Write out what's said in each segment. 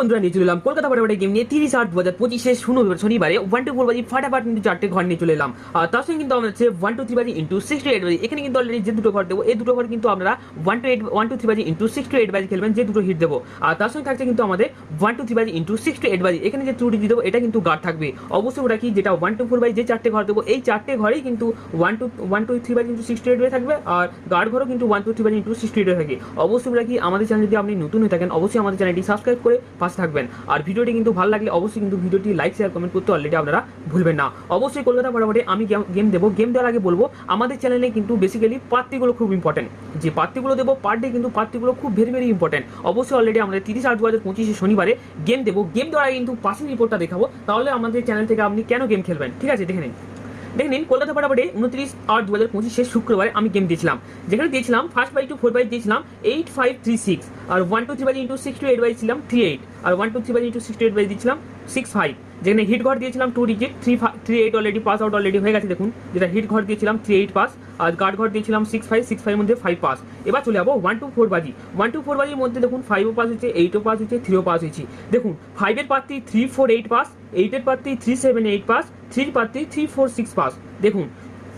বন্ধুরা, নিয়ে চলে এলাম কলকাতা ফাটাফাটি গেম নিয়ে। তিরিশ আট দু হাজার পঁচিশে শুনো শনিবারে ওয়ান টু ফোর বাজি ফাটাফাট কিন্তু চারটে ঘর নিয়ে চলে এলাম। আর তার সঙ্গে কিন্তু হচ্ছে ওয়ান টু থ্রি বাজি ইন্টু সিক্স টু এইট বাজি। এখানে কিন্তু অলরেডি যে দুটো ঘর দেবো, এই দুটো ঘর কিন্তু আমরা one two eight one two three বাজি ইন্টু সিক্স টু এইট বাজি খেলবেন, যে দুটো হিট দেবো। আর তার সঙ্গে থাকছে কিন্তু আমাদের ওয়ান টু থ্রি বাজি ইন্টু সিক্স টু এইট বাজি। এখানে যে টুটি দেবো, এটা কিন্তু গার্ড থাকবে। অবশ্যই ওটা কি যেটা ওয়ান টু ফোর বাজি যে চারটে ঘর দেবো, এই চারটে ঘরেই কিন্তু one two one two three বাজি ইন্টু সিক্স টু এইট বাজি থাকবে। আর গার্ড ঘরও কিন্তু ওয়ান টু থ্রি বাজি ইন্টু সিক্স টু এইট থাকে অবশ্যই ওটা কি আমাদের চ্যানেল যদি আপনি নতুন হয়ে থাকেন, অবশ্যই আমাদের চ্যানেলটি সাবস্ক্রাইব করে পাশে থাকবেন। আর ভিডিওটি কিন্তু ভালো লাগলে অবশ্যই কিন্তু ভিডিওটি লাইক শেয়ার কমেন্ট করতে অলরেডি আপনারা ভুলবেন না। অবশ্যই কলকাতা বরাবরে আমি গেম দেবো। গেম দেওয়ার আগে বলব, আমাদের চ্যানেলে কিন্তু বেসিক্যালি পাত্রিগুলো খুব ইম্পর্টেন্ট যে পাত্রিগুলো দেবো পার ডে কিন্তু পাত্রিগুলো খুব ভেরি ভেরি ইম্পর্টেন্ট অবশ্যই অলরেডি আমাদের তিরিশ আট দু হাজার পঁচিশে শনিবারে গেম দেবো। গেম দেওয়ার আগে কিন্তু পাসিং রিপোর্টটা দেখাবো। তাহলে আমাদের চ্যানেল থেকে আপনি কেন গেম খেলবেন? ঠিক আছে, দেখে নিন। দেখে নিন, কলকাতা বরাবরে উনত্রিশ আট দু হাজার পঁচিশে শুক্রবারে আমি গেম দিয়েছিলাম। যেখানে দিয়েছিলাম first by two four by দিয়েছিলাম eight five three six R one two three by into six two eight by ছিলাম three eight R one two three by into six two eight by দিয়েছিলাম six five যেখানে hit ঘর দিয়েছিলাম two digit three three eight already pass out already হয়ে গেছে, দেখুন। যেটা hit ঘর দিয়েছিলাম থ্রি এইট পাস আর গার্ড ঘর দিয়েছিলাম সিক্স ফাইভ সিক্স ফাইভ মধ্যে ফাইভ পাস এবার চলে যাব ওয়ান টু ফোর বাজি ওয়ান টু ফোর বাজির মধ্যে দেখুন ফাইভও পাস হয়েছে এইটও পাস হয়েছে থ্রিও পাস হয়েছে। দেখুন ফাইভের প্রার্থী থ্রি ফোর এইট পাস এইটের প্রার্থী থ্রি সেভেন এইট পাস থ্রির প্রার্থী থ্রি ফোর, সিক্স পাস। দেখুন,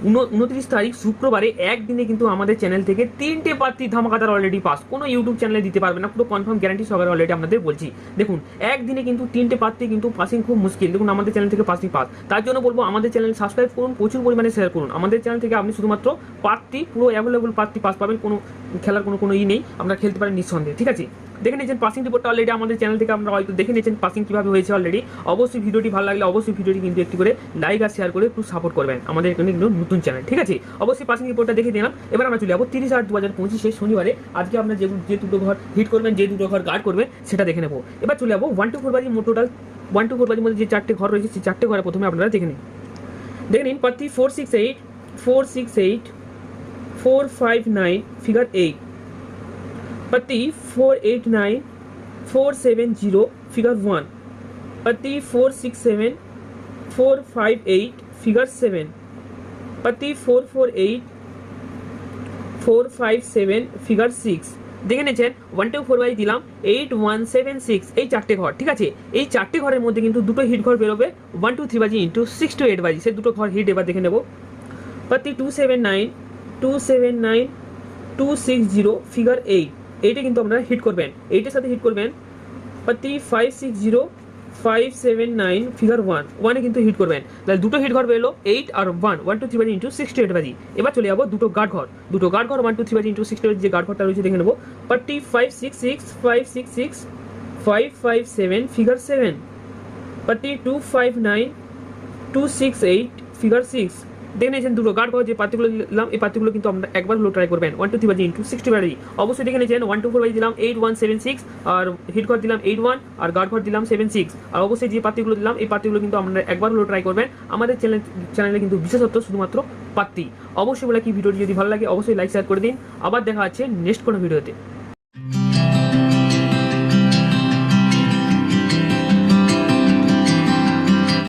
উন- উনত্রিশ তারিখ শুক্রবারে একদিনে কিন্তু আমাদের চ্যানেল থেকে তিনটে প্রার্থী ধামাকাদার অলরেডি পাস কোনো ইউটিউব চ্যানেলে দিতে পারবে না, পুরো কনফার্ম গ্যারান্টি সহকারে অলরেডি আপনাদের বলছি। দেখুন, একদিনে কিন্তু তিনটে প্রার্থী কিন্তু পাসিং খুব মুশকিল। দেখুন, আমাদের চ্যানেল থেকে পাসিং পাস তার জন্য বলব, আমাদের চ্যানেল সাবস্ক্রাইব করুন, প্রচুর পরিমাণে শেয়ার করুন। আমাদের চ্যানেল থেকে আপনি শুধুমাত্র প্রার্থী পুরো অ্যাভেলেবল প্রার্থী পাস পাবেন। কোনো খেলার কোনো কোনো ই নেই, আমরা খেলতে পারেন নিঃসন্দেহে, ঠিক আছে? দেখে নিয়েছেন পাসিং রিপোর্টটা অলরেডি আমাদের চ্যানেল থেকে আমরা হয়তো দেখে নিয়েছেন পাসিং কীভাবে হয়েছে অলরেডি অবশ্যই ভিডিওটি ভালো লাগলে অবশ্যই ভিডিওটি কিন্তু একটু করে লাইক আর শেয়ার করে একটু সাপোর্ট করবেন আমাদের এখানে কিন্তু নতুন চ্যানেল ঠিক আছে? অবশ্যই পাসিং রিপোর্টটা দেখে দিলাম এবার আমরা চলে যাব তিরিশ আট দু হাজার পঁচিশে শনিবারে। আজকে আপনার যে যে দুটো ঘর হিট করবেন, যে দুটো ঘর গার্ড করবেন, সেটা দেখে নেব। এবার চলে যাব ওয়ান টু ফোর বাজি মোট টোটাল ওয়ান টু ফোর বাজির মধ্যে যে চারটে ঘর রয়েছে, সেই চারটে ঘরে প্রথমে আপনারা দেখে নিন। দেখে নিন প্রার্থী four six eight four six eight four five nine figure eight पति four eight nine four seven zero figure one पति four six seven four five eight figure seven पति four four eight four five seven figure six দেখে নিয়েছেন one two four by দিলাম eight one seven six এই চারটে ঘর ঠিক আছে এই চারটে ঘরের মধ্যে কিন্তু দুটো হিট ঘর বেরোবে ওয়ান টু থ্রি বাজি ইন্টু সিক্স টু এইট বাজি সে দুটো ঘর হিট এবার দেখে নেবো পতি two seven nine two seven nine two six zero figure eight এইটা কিন্তু আপনারা হিট করবেন। এইটার সাথে হিট করবেন পতি five six zero five seven nine figure one ওয়ানে কিন্তু হিট করবেন। তাহলে দুটো হিট ঘর বেরোলো এইট আর ওয়ান ওয়ান টু থ্রি বাজি ইন্টু সিক্স টু এইট বাজি এবার চলে যাব দুটো গার্ড ঘর। দুটো গার্ড ঘর ওয়ান টু থ্রি বাজি ইন্টু সিক্সটি এইট যে গার্ড ঘরটা রয়েছে দেখে নেব। পটি five six six five six six five five seven figure seven পটি two five nine two six eight figure six দেখে নিয়েছেন দুটো গার্ড ঘর যে পার্টিগুলো দিলাম, এই পার্টিগুলো কিন্তু আমরা একবার হলো ট্রাই করবেন। ওয়ান টু থ্রি বাজি ইন্টু সিক্সটি বাজি অবশ্যই দেখে নিয়েছেন ওয়ান টু ফোর বাজি দিলাম এইট ওয়ান সেভেন সিক্স আর হিট ঘর দিলাম এইট ওয়ান আর গার্ড ঘর দিলাম সেভেন সিক্স আর অবশ্যই যে পার্টিগুলো দিলাম, এই পার্টিগুলো কিন্তু আপনারা একবার হলো ট্রাই করবেন। আমাদের চ্যানেল চ্যানেলে কিন্তু বিশেষত্ব শুধুমাত্র পাত্তি অবশ্যই বলে কি ভিডিওটি যদি ভালো লাগে, অবশ্যই লাইক শেয়ার করে দিন। আবার দেখা হচ্ছে নেক্সট কোনো ভিডিওতে